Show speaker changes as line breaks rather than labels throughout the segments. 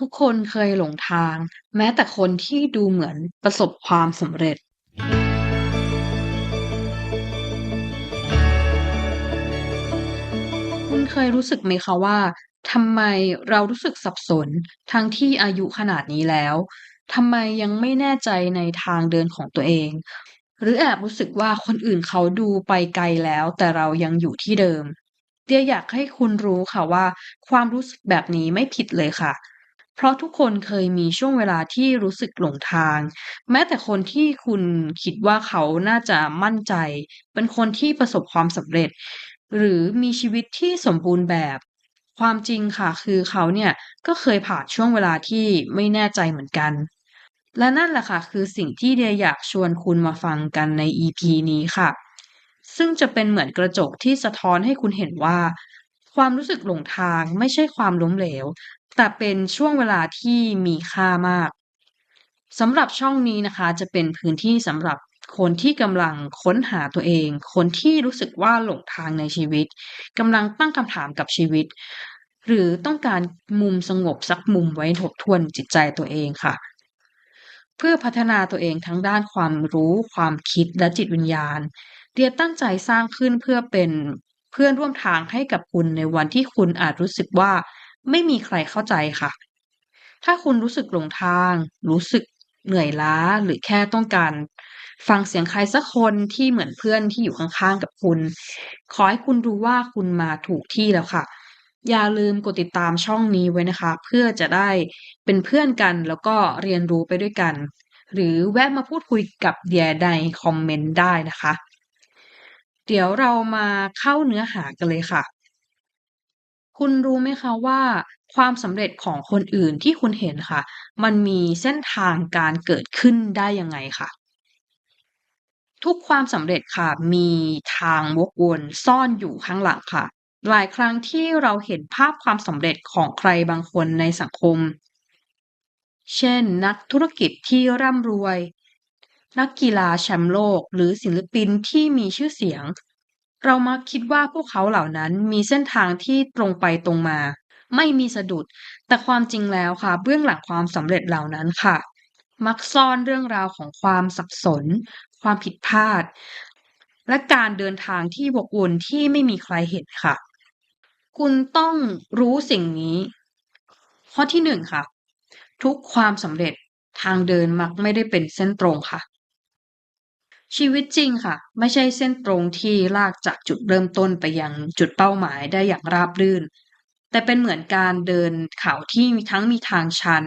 ทุกคนเคยหลงทาง แม้แต่คนที่ดูเหมือนประสบความสำเร็จ คุณเคยรู้สึกไหมคะว่าทำไมเรารู้สึกสับสนทั้งที่อายุขนาดนี้แล้วทำไมยังไม่แน่ใจในทางเดินของตัวเอง หรือแอบรู้สึกว่าคนอื่นเขาดูไปไกลแล้ว แต่เรายังอยู่ที่เดิมเดียอยากให้คุณรู้ค่ะว่า ความรู้สึกแบบนี้ไม่ผิดเลยค่ะ เพราะทุกคนเคยมีช่วงเวลาที่รู้สึกหลงทาง แม้แต่คนที่คุณคิดว่าเขาน่าจะมั่นใจ เป็นคนที่ประสบความสำเร็จ หรือมีชีวิตที่สมบูรณ์แบบ ความจริงค่ะ คือเขาเนี่ยก็เคยผ่านช่วงเวลาที่ไม่แน่ใจเหมือนกัน และนั่นแหละค่ะ คือสิ่งที่เดียอยากชวนคุณมาฟังกันใน EP นี้ค่ะ ซึ่งจะเป็นเหมือนกระจกที่สะท้อนให้คุณเห็นว่า ความรู้สึกหลงทางไม่ใช่ความล้มเหลว แต่เป็นช่วงเวลาที่มีค่ามากสำหรับช่องนี้นะคะจะเป็นพื้นที่สำหรับคนที่กำลังค้นหาตัวเอง คนที่รู้สึกว่าหลงทางในชีวิตกำลังตั้งคำถามกับชีวิต หรือต้องการมุมสงบสักมุมไว้ทบทวนจิตใจตัวเองค่ะ เพื่อพัฒนาตัวเองทั้งด้านความรู้ ความคิดและจิตวิญญาณเดียตั้งใจสร้างขึ้นเพื่อเป็น เพื่อนร่วมทางให้กับคุณในวันที่คุณอาจรู้สึกว่าไม่มีใครเข้าใจค่ะ ถ้าคุณรู้สึกหลงทาง รู้สึกเหนื่อยล้าหรือแค่ต้องการ ฟังเสียงใครสักคนที่เหมือนเพื่อนที่อยู่ข้างๆกับคุณ ขอให้คุณรู้ว่าคุณมาถูกที่แล้วค่ะ อย่าลืมกดติดตามช่องนี้ไว้นะคะ เพื่อจะได้เป็นเพื่อนกันแล้วก็เรียนรู้ไปด้วยกัน หรือแวะมาพูดคุยกับเดียในคอมเมนต์ได้นะคะ เดี๋ยวเรามาเข้าเนื้อหากันเลยค่ะ คุณรู้ไหมคะว่า ความสำเร็จของคนอื่นที่คุณเห็นค่ะ มันมีเส้นทางการเกิดขึ้นได้ยังไงค่ะ ทุกความสำเร็จค่ะ มีทางวกวนซ่อนอยู่ข้างหลังค่ะ หลายครั้งที่เราเห็นภาพความสำเร็จของใครบางคนในสังคม เช่น นักธุรกิจที่ร่ำรวย นักกีฬาแชมป์โลก หรือศิลปินที่มีชื่อเสียง เรามักคิดว่าพวกเขาเหล่านั้นมีเส้นทางที่ตรงไปตรงมา ไม่มีสะดุด แต่ความจริงแล้วค่ะ เบื้องหลังความสำเร็จเหล่านั้นค่ะ มักซ่อนเรื่องราวของความสับสน ความผิดพลาด และการเดินทางที่วกวนที่ไม่มีใครเห็นค่ะ คุณต้องรู้สิ่งนี้ ข้อที่หนึ่งค่ะ ทุกความสำเร็จทางเดินมักไม่ได้เป็นเส้นตรงค่ะ ชีวิตจริงค่ะ ไม่ใช่เส้นตรงที่ลากจากจุดเริ่มต้นไปยังจุดเป้าหมายได้อย่างราบรื่น แต่เป็นเหมือนการเดินเขาที่มีทั้งมีทางชัน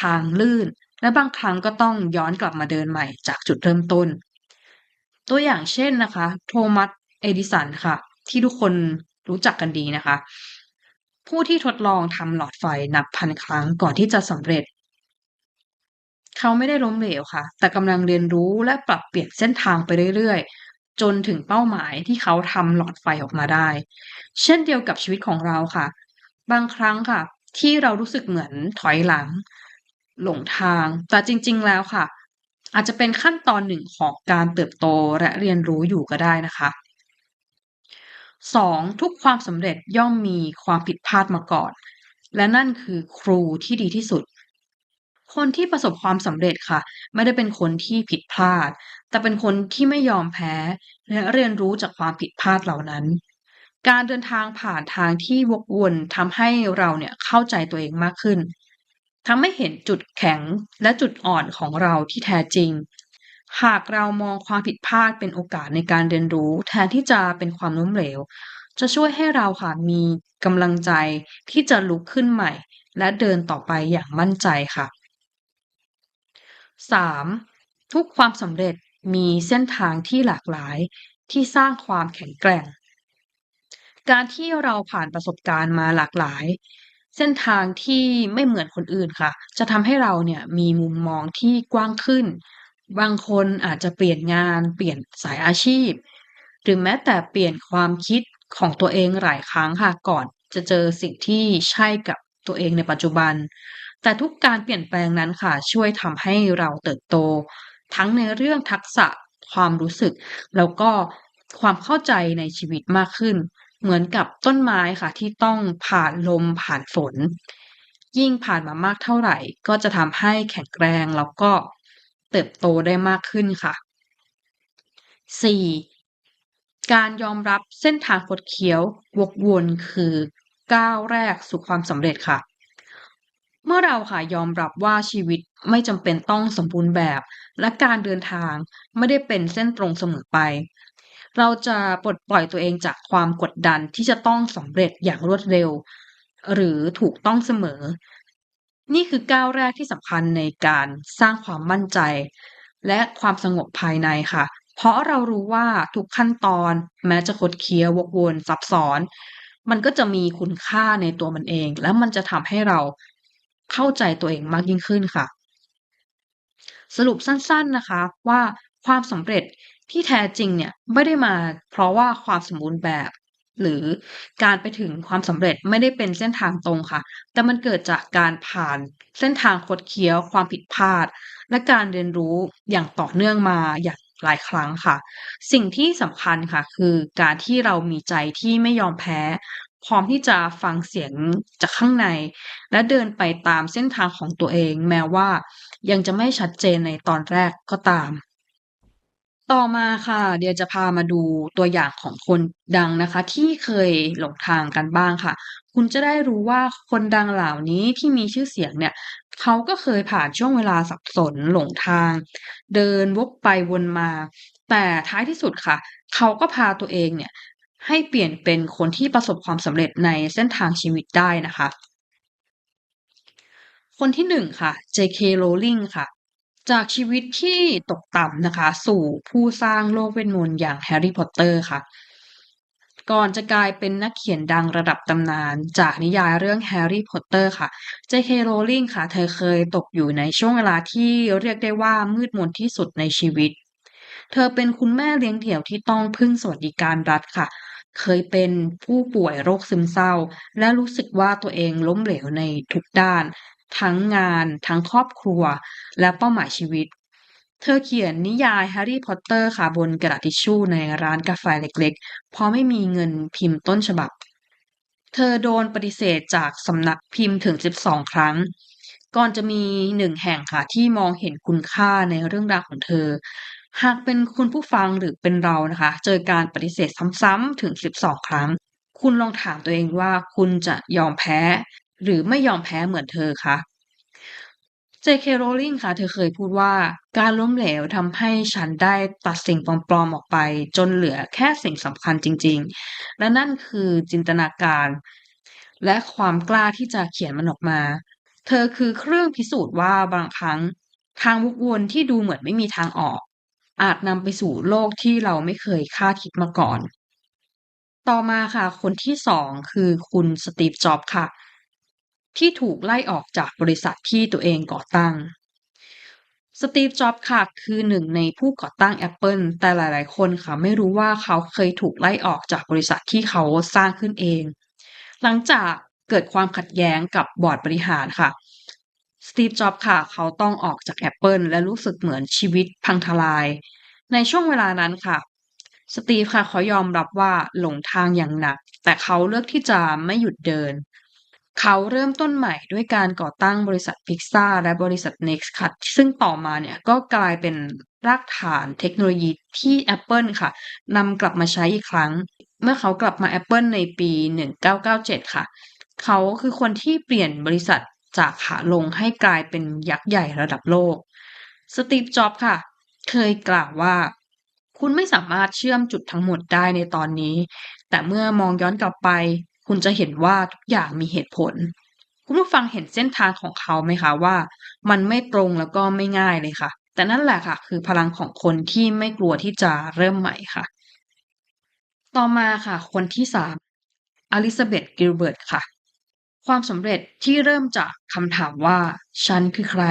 ทางลื่น และบางครั้งก็ต้องย้อนกลับมาเดินใหม่จากจุดเริ่มต้น ตัวอย่างเช่นนะคะ โทมัสเอดิสันค่ะ ที่ทุกคนรู้จักกันดีนะคะ ผู้ที่ทดลองทำหลอดไฟนับพันครั้งก่อนที่จะสำเร็จ เขาไม่ได้ล้มเหลวค่ะ แต่กำลังเรียนรู้และปรับเปลี่ยนเส้นทางไปเรื่อยๆ จนถึงเป้าหมายที่เขาทำหลอดไฟออกมาได้ เช่นเดียวกับชีวิตของเราค่ะ บางครั้งค่ะ ที่เรารู้สึกเหมือนถอยหลัง หลงทาง แต่จริง ๆ แล้วค่ะ อาจจะเป็นขั้นตอนหนึ่งของการเติบโตและเรียนรู้อยู่ก็ได้นะคะ 2. ทุกความสำเร็จย่อมมีความผิดพลาดมาก่อน และนั่นคือครูที่ดีที่สุด คนที่ประสบความสำเร็จค่ะ ไม่ได้เป็นคนที่ผิดพลาด แต่เป็นคนที่ไม่ยอมแพ้ และเรียนรู้จากความผิดพลาดเหล่านั้น การเดินทางผ่านทางที่วกวนทำให้เราเนี่ยเข้าใจตัวเองมากขึ้นทำให้เห็นจุดแข็งและจุดอ่อนของเราที่แท้จริง หากเรามองความผิดพลาดเป็นโอกาสในการเรียนรู้ แทนที่จะเป็นความล้มเหลว จะช่วยให้เราค่ะมีกำลังใจที่จะลุกขึ้นใหม่ และเดินต่อไปอย่างมั่นใจค่ะ 3. ทุกความสำเร็จมีเส้นทางที่หลากหลายที่สร้างความแข็งแกร่ง การที่เราผ่านประสบการณ์มาหลากหลาย เส้นทางที่ไม่เหมือนคนอื่นค่ะ จะทำให้เราเนี่ยมีมุมมองที่กว้างขึ้น บางคนอาจจะเปลี่ยนงาน เปลี่ยนสายอาชีพ หรือแม้แต่เปลี่ยนความคิดของตัวเองหลายครั้งค่ะก่อนจะเจอสิ่งที่ใช่กับตัวเองในปัจจุบัน แต่ทุกการเปลี่ยนแปลงนั้นค่ะ ช่วยทำให้เราเติบโต ทั้งในเรื่องทักษะความรู้สึก แล้วก็ความเข้าใจในชีวิตมากขึ้น เหมือนกับต้นไม้ค่ะ ที่ต้องผ่านลมผ่านฝน ยิ่งผ่านมามากเท่าไหร่ ก็จะทำให้แข็งแรงแล้วก็เติบโตได้มากขึ้นค่ะ 4. การยอมรับเส้นทางคดเคี้ยววกวนคือก้าวแรกสู่ความสำเร็จค่ะ เมื่อเราค่ะยอมรับว่าชีวิตไม่จำเป็นต้องสมบูรณ์แบบ และการเดินทางไม่ได้เป็นเส้นตรงเสมอไป เราจะปลดปล่อยตัวเองจากความกดดันที่จะต้องสำเร็จอย่างรวดเร็ว หรือถูกต้องเสมอ นี่คือก้าวแรกที่สำคัญในการสร้างความมั่นใจ และความสงบภายในค่ะ เพราะเรารู้ว่าทุกขั้นตอนแม้จะคดเคี้ยววกวนซับซ้อน มันก็จะมีคุณค่าในตัวมันเอง และมันจะทำให้เรา เข้าใจตัวเองมากยิ่งขึ้นค่ะ สรุปสั้นๆนะคะว่าความสำเร็จที่แท้จริงเนี่ยไม่ได้มาเพราะว่าความสมบูรณ์แบบ หรือการไปถึงความสำเร็จไม่ได้เป็นเส้นทางตรงค่ะ แต่มันเกิดจากการผ่านเส้นทางคดเคี้ยว ความผิดพลาด และการเรียนรู้อย่างต่อเนื่องมาอย่างหลายครั้งค่ะ สิ่งที่สำคัญค่ะ คือการที่เรามีใจที่ไม่ยอมแพ้ พร้อมที่จะฟังเสียงจากข้างใน และเดินไปตามเส้นทางของตัวเอง แม้ว่ายังจะไม่ชัดเจนในตอนแรกก็ตาม ต่อมาค่ะ เดียจะพามาดูตัวอย่างของคนดังนะคะ ที่เคยหลงทางกันบ้างค่ะ คุณจะได้รู้ว่าคนดังเหล่านี้ที่มีชื่อเสียงเนี่ยเขาก็เคยผ่านช่วงเวลาสับสนหลงทาง เดินวกไปวนมา แต่ท้ายที่สุดค่ะ เขาก็พาตัวเองเนี่ย ให้เปลี่ยนเป็นคนที่ประสบความสำเร็จในเส้นทางชีวิตได้นะคะ คนที่1ค่ะ J.K. Rowling ค่ะ จากชีวิตที่ตกต่ำนะคะ สู่ผู้สร้างโลกเวทมนต์อย่างแฮร์รี่พอตเตอร์ค่ะ ก่อนจะกลายเป็นนักเขียนดังระดับตำนาน จากนิยายเรื่องแฮร์รี่พอตเตอร์ค่ะ J.K. Rowling ค่ะ เธอเคยตกอยู่ในช่วงเวลาที่เรียกได้ว่ามืดมนที่สุดในชีวิต เธอเป็นคุณแม่เลี้ยงเดี่ยวที่ต้องพึ่งสวัสดิการรัฐค่ะ เคยเป็นผู้ป่วยโรคซึมเศร้า และรู้สึกว่าตัวเองล้มเหลวในทุกด้าน ทั้งงาน ทั้งครอบครัว และเป้าหมายชีวิต เธอเขียนนิยายแฮร์รี่พอตเตอร์ค่ะบนกระดาษทิชชู่ในร้านกาแฟเล็กๆ เพราะไม่มีเงินพิมพ์ต้นฉบับ เธอโดนปฏิเสธจากสำนักพิมพ์ถึง 12 ครั้ง ก่อนจะมีหนึ่งแห่งค่ะที่มองเห็นคุณค่าในเรื่องราวของเธอ หากเป็นคุณผู้ฟังหรือเป็นเรานะคะ เจอการปฏิเสธซ้ำๆถึง 12 ครั้ง คุณลองถามตัวเองว่าคุณจะยอมแพ้ หรือไม่ยอมแพ้เหมือนเธอคะ J.K. Rowling ค่ะ เธอเคยพูดว่าการล้มเหลวทำให้ฉันได้ตัดสิ่งปลอมๆออกไป จนเหลือแค่สิ่งสำคัญจริง ๆ และนั่นคือจินตนาการ และความกล้าที่จะเขียนมันออกมา เธอคือเครื่องพิสูจน์ว่าบางครั้ง ทางวกวนที่ดูเหมือนไม่มีทางออก อาจนำไปสู่โลกที่เราไม่เคยคาดคิดมาก่อน ต่อมาค่ะ คนที่2คือคุณสตีฟ จ็อบส์ค่ะ ที่ถูกไล่ออกจากบริษัทที่ตัวเองก่อตั้ง สตีฟ จ็อบส์ค่ะ คือหนึ่งในผู้ก่อตั้ง Apple แต่หลาย ๆ คนค่ะ ไม่รู้ว่าเขาเคยถูกไล่ออกจากบริษัทที่เขาสร้างขึ้นเอง หลังจากเกิดความขัดแย้งกับบอร์ดบริหารค่ะ สตีฟ จ็อบส์ค่ะ เขาต้องออกจาก Apple และรู้สึกเหมือนชีวิตพังทลาย ในช่วงเวลานั้นค่ะ สตีฟค่ะเขายอมรับว่าหลงทางอย่างหนัก แต่เขาเลือกที่จะไม่หยุดเดิน เขาเริ่มต้นใหม่ด้วยการก่อตั้งบริษัท Pixar และบริษัท Next ค่ะ ซึ่งต่อมาเนี่ยก็กลายเป็นรากฐานเทคโนโลยีที่ Apple ค่ะนำกลับมาใช้อีกครั้ง เมื่อเขากลับมา Apple ในปี 1997 ค่ะ เขาคือคนที่เปลี่ยนบริษัท จากขาลงให้กลายเป็นยักษ์ใหญ่ระดับโลก สตีฟ จ็อบส์ค่ะ เคยกล่าวว่า คุณไม่สามารถเชื่อมจุดทั้งหมดได้ในตอนนี้ แต่เมื่อมองย้อนกลับไป คุณจะเห็นว่าทุกอย่างมีเหตุผล คุณผู้ฟังเห็นเส้นทางของเขาไหมคะว่า มันไม่ตรงแล้วก็ไม่ง่ายเลยค่ะ แต่นั่นแหละค่ะ คือพลังของคนที่ไม่กลัวที่จะเริ่มใหม่ค่ะ ต่อมาค่ะ คนที่3อลิซาเบธกิลเบิร์ตค่ะ ความสำเร็จที่เริ่มจากคำถามว่า ฉันคือใคร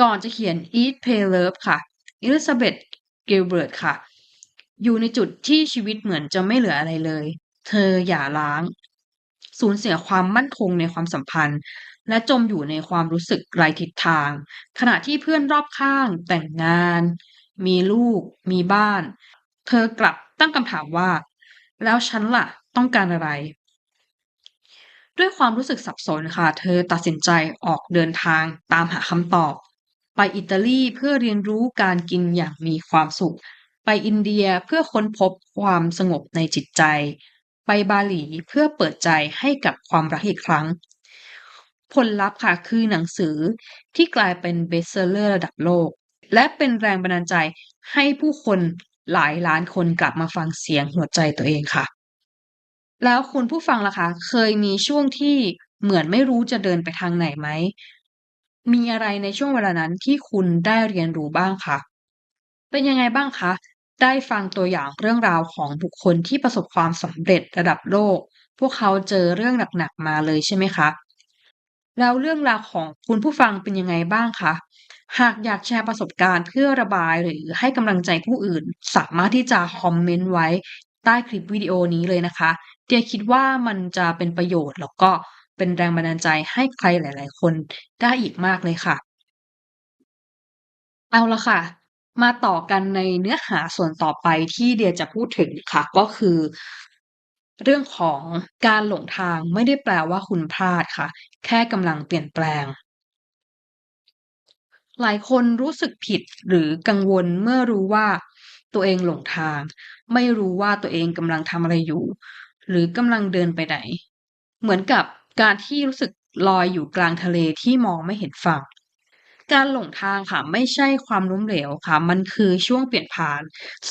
ก่อนจะเขียน Eat Pray Love ค่ะอลิซาเบธเกลเบิร์ตค่ะ อยู่ในจุดที่ชีวิตเหมือนจะไม่เหลืออะไรเลย เธอหย่าร้าง สูญเสียความมั่นคงในความสัมพันธ์ และจมอยู่ในความรู้สึกไร้ทิศทาง ขณะที่เพื่อนรอบข้างแต่งงาน มีลูก มีบ้าน เธอกลับตั้งคำถามว่า แล้วฉันล่ะต้องการอะไร ด้วยความรู้สึกสับสนค่ะ เธอตัดสินใจออกเดินทางตามหาคำตอบ ไปอิตาลีเพื่อเรียนรู้การกินอย่างมีความสุข ไปอินเดียเพื่อค้นพบความสงบในจิตใจ ไปบาหลีเพื่อเปิดใจให้กับความรักอีกครั้ง ผลลัพธ์ค่ะคือหนังสือที่กลายเป็นเบสเซอร์เลอร์ระดับโลก และเป็นแรงบันดาลใจให้ผู้คนหลายล้านคนกลับมาฟังเสียงหัวใจตัวเองค่ะ แล้วคุณผู้ฟังล่ะคะ เคยมีช่วงที่เหมือนไม่รู้จะเดินไปทางไหนไหม?มีอะไรในช่วงเวลานั้นที่คุณได้เรียนรู้บ้างคะ?เป็นยังไงบ้างคะ?ได้ฟังตัวอย่างเรื่องราวของบุคคลที่ประสบความสำเร็จระดับโลก พวกเขาเจอเรื่องหนักๆมาเลยใช่ไหมคะ?แล้วเรื่องราวของคุณผู้ฟังเป็นยังไงบ้างคะ?หากอยากแชร์ประสบการณ์เพื่อระบายหรือให้กำลังใจผู้อื่น สามารถที่จะคอมเมนต์ไว้ใต้คลิปวิดีโอนี้เลยนะคะ เดียคิดว่ามันจะเป็นประโยชน์ แล้วก็เป็นแรงบันดาลใจให้ใครหลาย ๆ คนได้อีกมากเลยค่ะ เอาละค่ะ มาต่อกันในเนื้อหาส่วนต่อไปที่เดียจะพูดถึงค่ะ ก็คือ เรื่องของการหลงทางไม่ได้แปลว่าคุณพลาดค่ะ แค่กำลังเปลี่ยนแปลงหลายคนรู้สึกผิดหรือกังวลเมื่อรู้ว่าตัวเองหลงทาง ไม่รู้ว่าตัวเองกำลังทำอะไรอยู่ หรือกำลังเดินไปไหน เหมือนกับการที่รู้สึกลอยอยู่กลางทะเลที่มองไม่เห็นฝั่ง การหลงทางค่ะไม่ใช่ความล้มเหลวค่ะ มันคือช่วงเปลี่ยนผ่าน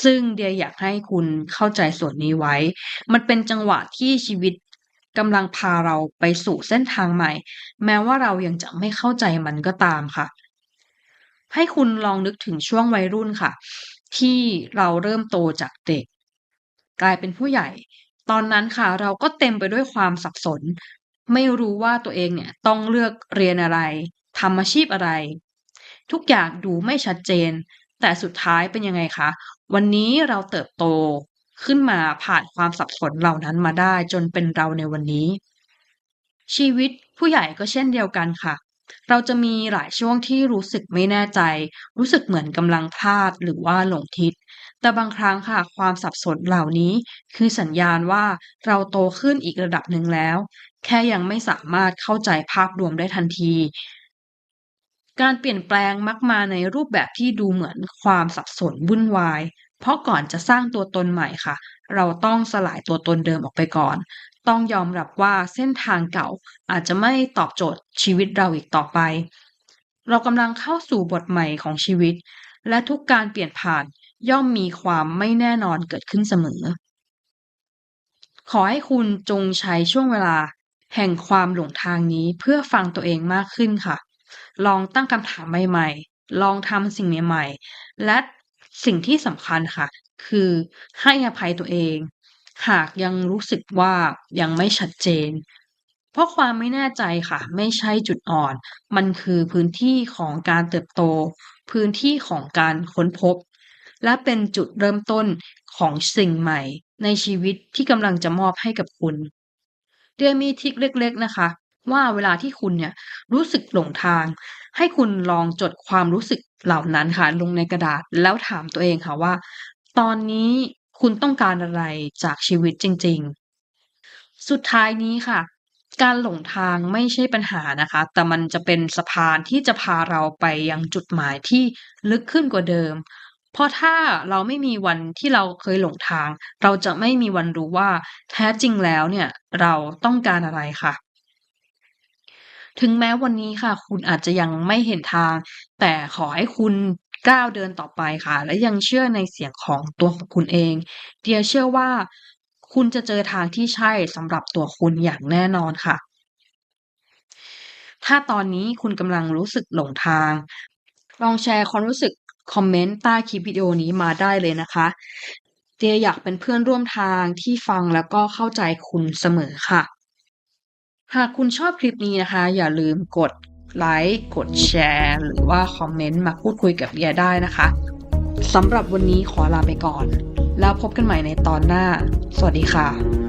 ซึ่งเดียอยากให้คุณเข้าใจส่วนนี้ไว้ มันเป็นจังหวะที่ชีวิตกำลังพาเราไปสู่เส้นทางใหม่ แม้ว่าเรายังจะไม่เข้าใจมันก็ตามค่ะ ให้คุณลองนึกถึงช่วงวัยรุ่นค่ะ ที่เราเริ่มโตจากเด็ก กลายเป็นผู้ใหญ่ ตอนนั้นค่ะ เราก็เต็มไปด้วยความสับสน ไม่รู้ว่าตัวเองเนี่ยต้องเลือกเรียนอะไรทำอาชีพอะไร ทุกอย่างดูไม่ชัดเจน แต่สุดท้ายเป็นยังไงคะ วันนี้เราเติบโตขึ้นมาผ่านความสับสนเหล่านั้นมาได้จนเป็นเราในวันนี้ ชีวิตผู้ใหญ่ก็เช่นเดียวกันค่ะ เราจะมีหลายช่วงที่รู้สึกไม่แน่ใจ รู้สึกเหมือนกำลังพลาดหรือว่าหลงทิศ แต่บางครั้งค่ะ ความสับสนเหล่านี้ คือสัญญาณว่าเราโตขึ้นอีกระดับหนึ่งแล้ว แค่ยังไม่สามารถเข้าใจภาพรวมได้ทันที การเปลี่ยนแปลงมักมาในรูปแบบที่ดูเหมือนความสับสนวุ่นวาย เพราะก่อนจะสร้างตัวตนใหม่ค่ะ เราต้องสลายตัวตนเดิมออกไปก่อน ต้องยอมรับว่าเส้นทางเก่าอาจจะไม่ตอบโจทย์ชีวิตเราอีกต่อไป เรากำลังเข้าสู่บทใหม่ของชีวิต และทุกการเปลี่ยนผ่าน ย่อมมีความไม่แน่นอนเกิดขึ้นเสมอ ขอให้คุณจงใช้ช่วงเวลาแห่งความหลงทางนี้เพื่อฟังตัวเองมากขึ้นค่ะ ลองตั้งคำถามใหม่ๆ ลองทำสิ่งใหม่ๆ และสิ่งที่สำคัญค่ะ คือให้อภัยตัวเอง หากยังรู้สึกว่ายังไม่ชัดเจน เพราะความไม่แน่ใจค่ะ ไม่ใช่จุดอ่อน มันคือพื้นที่ของการเติบโต พื้นที่ของการค้นพบ และเป็นจุดเริ่มต้นของสิ่งใหม่ในชีวิตที่กำลังจะมอบให้กับคุณเดียมีทิกเล็ก ๆ นะคะ ว่าเวลาที่คุณเนี่ยรู้สึกหลงทาง ให้คุณลองจดความรู้สึกเหล่านั้นค่ะลงในกระดาษแล้วถามตัวเองค่ะว่า ตอนนี้คุณต้องการอะไรจากชีวิตจริง ๆ สุดท้ายนี้ค่ะ การหลงทางไม่ใช่ปัญหานะคะ แต่มันจะเป็นสะพานที่จะพาเราไปยังจุดหมายที่ลึกขึ้นกว่าเดิม เพราะถ้าเราไม่มีวันที่เราเคยหลงทาง เราจะไม่มีวันรู้ว่าแท้จริงแล้วเนี่ยเราต้องการอะไรค่ะ ถึงแม้วันนี้ค่ะ คุณอาจจะยังไม่เห็นทาง แต่ขอให้คุณก้าวเดินต่อไปค่ะ และยังเชื่อในเสียงของตัวของคุณเอง เดียเชื่อว่าคุณจะเจอทางที่ใช่สำหรับตัวคุณอย่างแน่นอนค่ะ ถ้าตอนนี้คุณกำลังรู้สึกหลงทาง ลองแชร์ความรู้สึก คอมเมนต์ใต้คลิปวิดีโอนี้มาได้เลยนะคะเดียอยากเป็นเพื่อนร่วมทางที่ฟังแล้วก็เข้าใจคุณเสมอค่ะ หากคุณชอบคลิปนี้นะคะ อย่าลืมกดไลก์กดแชร์ หรือว่าคอมเมนต์มาพูดคุยกับเดียได้นะคะสำหรับวันนี้ขอลาไปก่อน แล้วพบกันใหม่ในตอนหน้า สวัสดีค่ะ